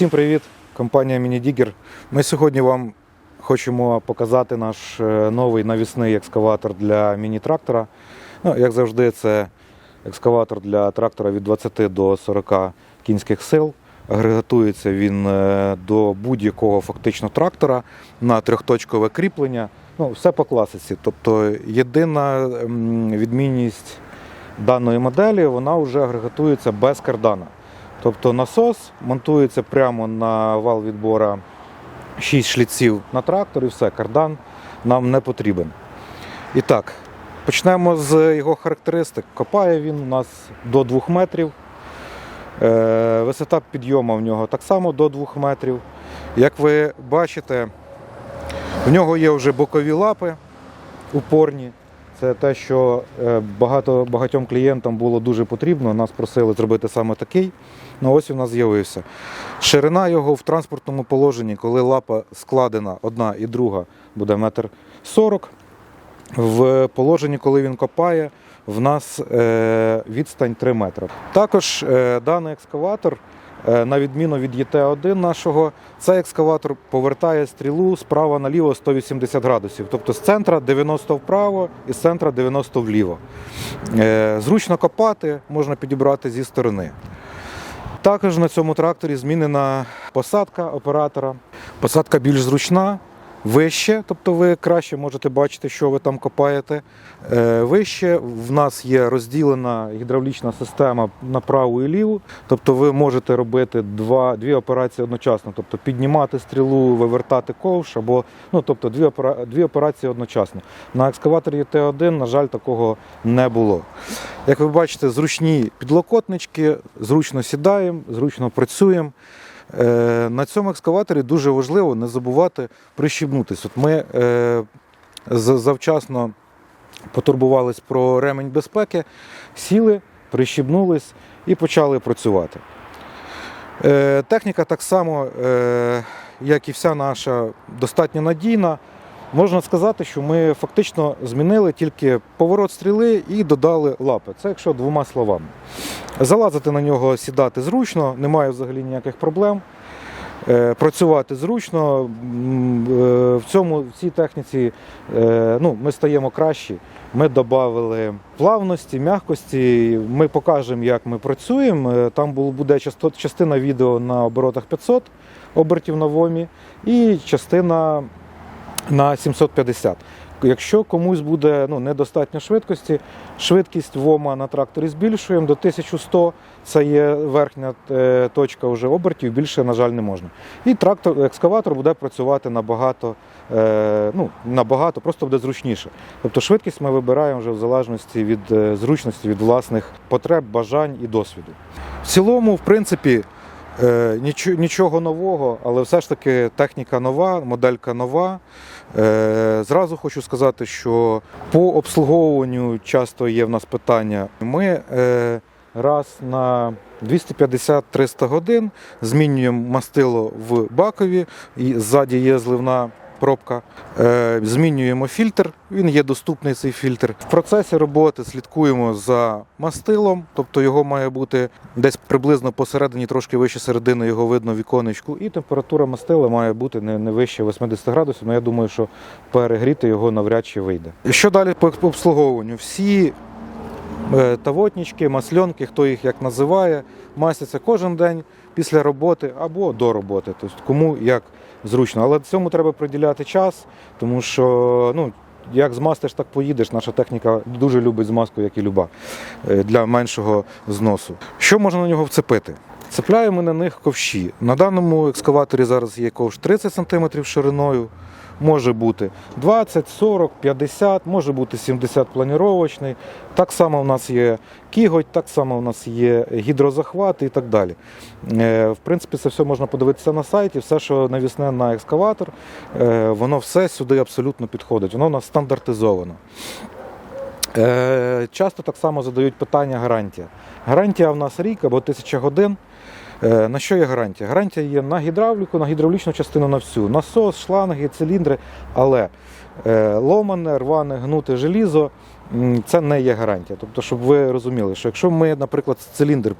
Всім привіт! Компанія Мінідігер. Ми сьогодні вам хочемо показати наш е, новий навісний екскаватор для міні-трактора. Ну, як завжди, це екскаватор для трактора від 20 до 40 кінських сил. Агрегатується він е, до будь-якого фактично трактора на трьохточкове кріплення. Ну, все по класиці. Тобто єдина відмінність даної моделі, вона вже агрегатується без кардана. Тобто насос монтується прямо на вал відбора 6 шліців на трактор і все, кардан нам не потрібен. І так, почнемо з його характеристик. Копає він у нас до 2 метрів. Е, Висота підйому в нього так само до 2 метрів. Як ви бачите, в нього є вже бокові лапи упорні. Це те, що е, багато, багатьом клієнтам було дуже потрібно. Нас просили зробити саме такий. Ну ось у нас з'явився. Ширина його в транспортному положенні, коли лапа складена одна і друга, буде метр сорок. В положенні, коли він копає, в нас е, відстань 3 метри. Також е, даний екскаватор, на відміну від ЄТ-1 нашого, цей екскаватор повертає стрілу справа наліво 180 градусів. Тобто з центра 90 вправо і з центра 90 вліво. Е, Зручно копати, можна підібрати зі сторони. Також на цьому тракторі змінена посадка оператора. Посадка більш зручна, вище, тобто ви краще можете бачити, що ви там копаєте. Е, Вище в нас є розділена гідравлічна система на праву і ліву. Тобто ви можете робити два, дві операції одночасно, тобто піднімати стрілу, вивертати ковш, або ну, тобто дві, дві операції одночасно. На екскаваторі Т1, на жаль, такого не було. Як ви бачите, зручні підлокотнички, зручно сідаємо, зручно працюємо. Е, На цьому екскаваторі дуже важливо не забувати прищібнутися. От ми е, завчасно потурбувались про ремень безпеки, сіли, прищібнулись і почали працювати. Е, Техніка так само, як і вся наша, достатньо надійна. Можна сказати, що ми фактично змінили тільки поворот стріли і додали лапи. Це якщо двома словами. Залазити на нього, сідати зручно, немає взагалі ніяких проблем. Е, Працювати зручно. Е, В цьому в цій техніці е, ну, ми стаємо кращі. Ми додали плавності, м'якості. Ми покажемо, як ми працюємо. Там бу- буде частина відео на оборотах 500 обертів на ВОМі і частина на 750. Якщо комусь буде ну, недостатньо швидкості, швидкість ВОМа на тракторі збільшуємо до 1100, це є верхня е, точка вже обертів, більше, на жаль, не можна. І трактор, екскаватор буде працювати набагато, е, ну, набагато, просто буде зручніше. Тобто швидкість ми вибираємо вже в залежності від е, зручності, від власних потреб, бажань і досвіду. В цілому, в принципі, Нічого, нічого нового, але все ж таки техніка нова, моделька нова. Е, Зразу хочу сказати, що по обслуговуванню часто є в нас питання. Ми е, раз на 250-300 годин змінюємо мастило в бакові, і ззаді є зливна пробка. Е, Змінюємо фільтр, він є доступний цей фільтр. В процесі роботи слідкуємо за мастилом, тобто його має бути десь приблизно посередині, трошки вище середини, його видно віконечку. І температура мастила має бути не, не вище 80 градусів. але я думаю, що перегріти його навряд чи вийде. Що далі по обслуговуванню? Всі е, тавотнички, масльонки, хто їх як називає, масяться кожен день після роботи або до роботи. Тобто кому як зручно. Але цьому треба приділяти час, тому що ну, як змастиш, так поїдеш. Наша техніка дуже любить змазку, як і люба, е, для меншого зносу. Що можна на нього вцепити? Цепляємо на них ковші. На даному екскаваторі зараз є ковш 30 см шириною. Може бути 20, 40, 50, може бути 70 планіровочний. Так само у нас є кіготь, так само у нас є гідрозахват і так далі. Е, В принципі, це все можна подивитися на сайті. Все, що навісне на екскаватор, е, воно все сюди абсолютно підходить. Воно у нас стандартизовано. Е, Часто так само задають питання гарантія. Гарантія в нас рік або тисяча годин. Е, На що є гарантія? Гарантія є на гідравліку, на гідравлічну частину на всю. Насос, шланги, циліндри, але е, ломане, рване, гнуте желізо це не є гарантія. Тобто, щоб ви розуміли, що якщо ми, наприклад, циліндр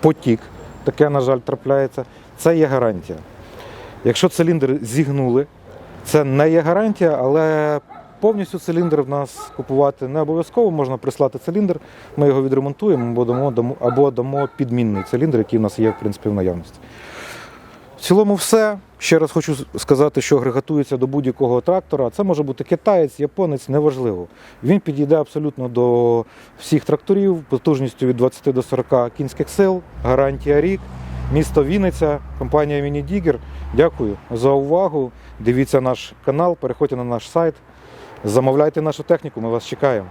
потік, таке, на жаль, трапляється, це є гарантія. Якщо циліндр зігнули, це не є гарантія, але повністю циліндр в нас купувати не обов'язково. Можна прислати циліндр, ми його відремонтуємо або дамо, або дамо підмінний циліндр, який в нас є в принципі в наявності. В цілому все. Ще раз хочу сказати, що агрегатується до будь-якого трактора. Це може бути китаєць, японець, неважливо. Він підійде абсолютно до всіх тракторів потужністю від 20 до 40 кінських сил, гарантія рік, місто Вінниця, компанія Мінідігер. Дякую за увагу. Дивіться наш канал, переходьте на наш сайт, замовляйте нашу техніку, ми вас чекаємо.